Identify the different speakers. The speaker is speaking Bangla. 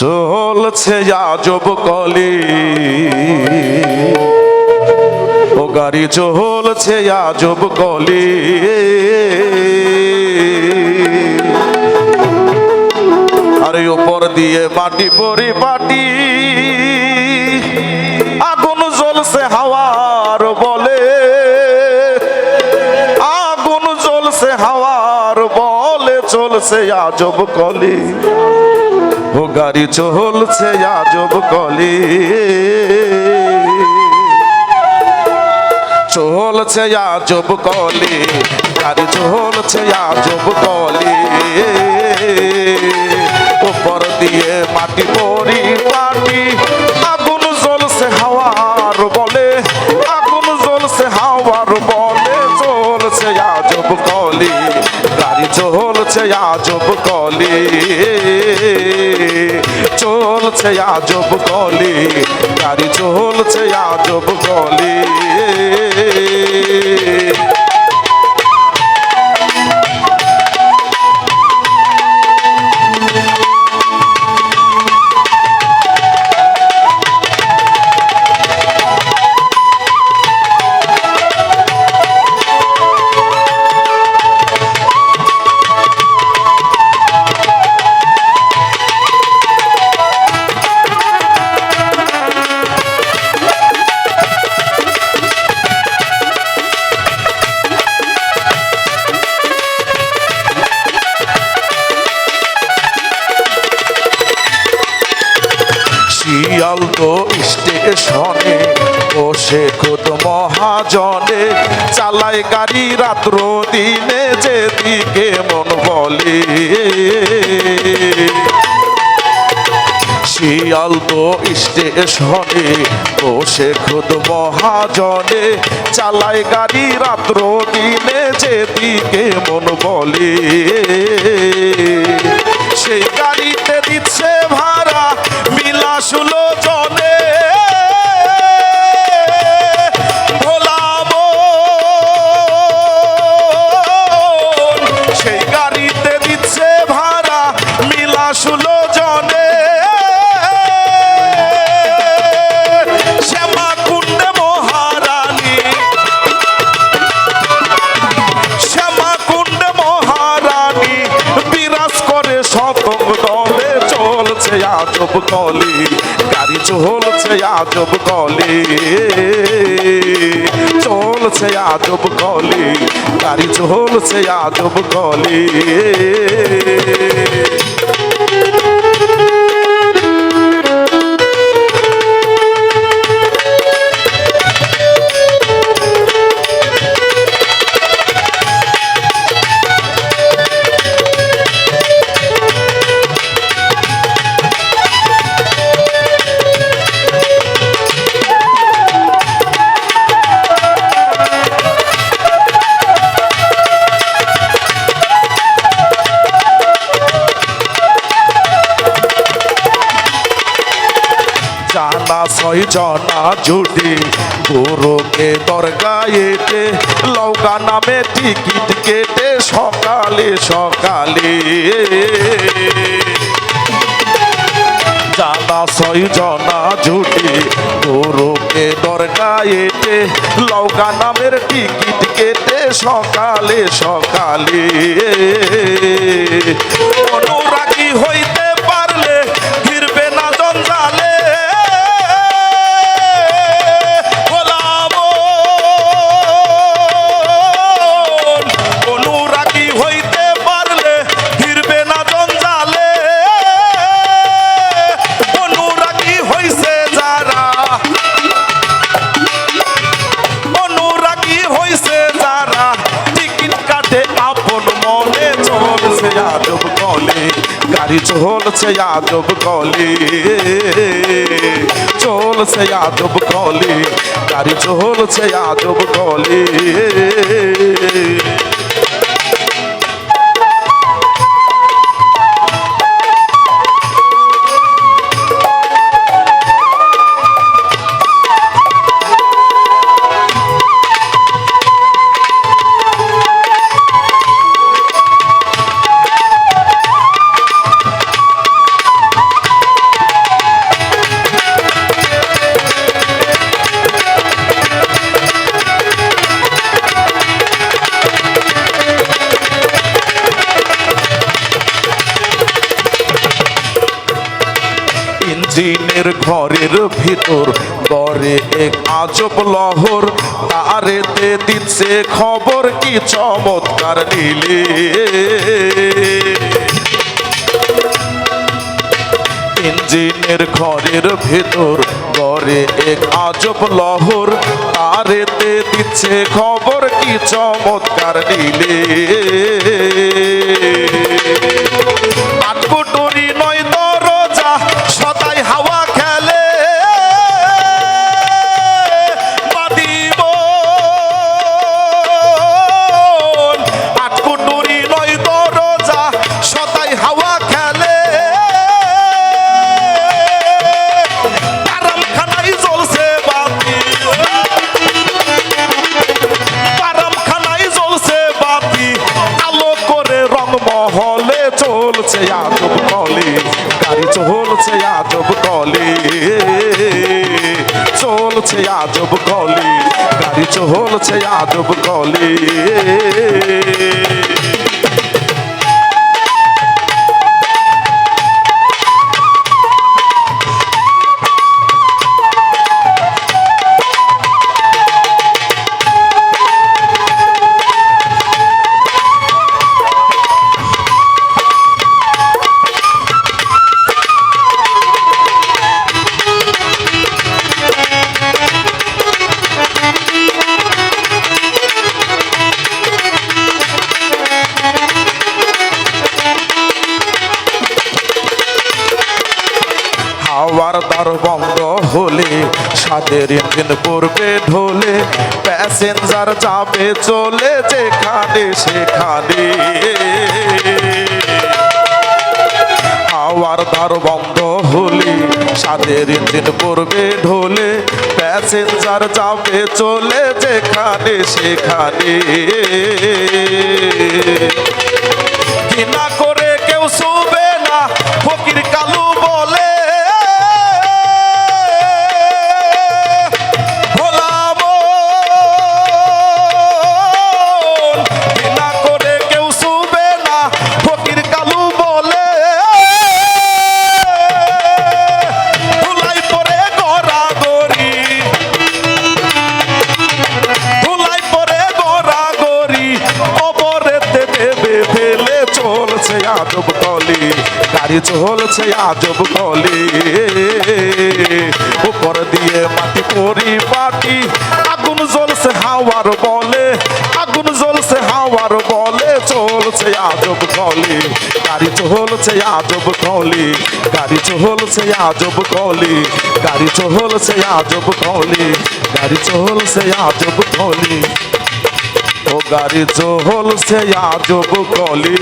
Speaker 1: চলছে আজব কলি। ও গাড়ি চলছে আজব কলি। আরে উপর দিয়ে মাটি পরি পাটি চলছে আজব কলি। ও গাড়ি চলছে আজব কলি। চলছে আজব কলি, গাড়ি চলছে আজব কলি। উপর দিয়ে মাটি পরি আজব কলি চলছে আজব কলি। মহাজনে, চালায় গাড়ি রাত্র দিনে যেদিকে মন বলে। শিয়াল তো স্টেশনে, বসে খুদ মহাজনে, চালায় গাড়ি রাত্র দিনে যেদিকে মন বলে। সেই গাড়িতে আজব কলি গাড়ি চলছে আজব কলি চলছে আজব কলি গাড়ি চলছে আজব কলি ছয় জনা জুটি গুরুকে দরগায়েতে লৌকা নামে টিকিট কেটে সকালে সকালে। জানা ছয় জনা জুটি গুরুকে দরগায়েতে লৌকা নামের টিকিট কেটে সকালে সকালে। অনুরাগী হইতে চলছে আজব কলে চলছে আজব কলে গাড়ি চলছে আজব কলে ইঞ্জিনের ঘরের ভিতর গড়ে এক আজব লহর, তারেতে দিচ্ছে খবর কি চমৎকার নীলে। ইঞ্জিনের ঘরের ভেতর গড়ে এক আজব লহর, তারেতে দিচ্ছে খবর কি চমৎকার নীলে। চলছে আজব কলি গাড়ি চলছে আজব কলি। হাওয়ার বন্ধ হলে, সাদের ইঞ্জিন পড়বে ঢোলে, প্যাসেঞ্জার চাপে চলে যেখানে সেখানে। হাওয়ার দ্বার বন্ধ হলে, সাদের ইঞ্জিন পড়বে ঢোলে, প্যাসেঞ্জার চাপে চলে যেখানে সেখানে। ঘৃণা করে কেউ শুবে না, ফকির কালু চলছে আজব কলি। উপর দিয়ে মাটি পরিপাটি আগুন জ্বলছে হাওয়ার বলে, আগুন জ্বলছে হাওয়ার বলে, চলছে আজব কলি। গাড়ি চলছে আজব কলি, গাড়ি চলছে আজব কলি, গাড়ি চলছে আজব কলি, গাড়ি চলছে আজব কলি। ও গাড়ি চলছে আজব কলি।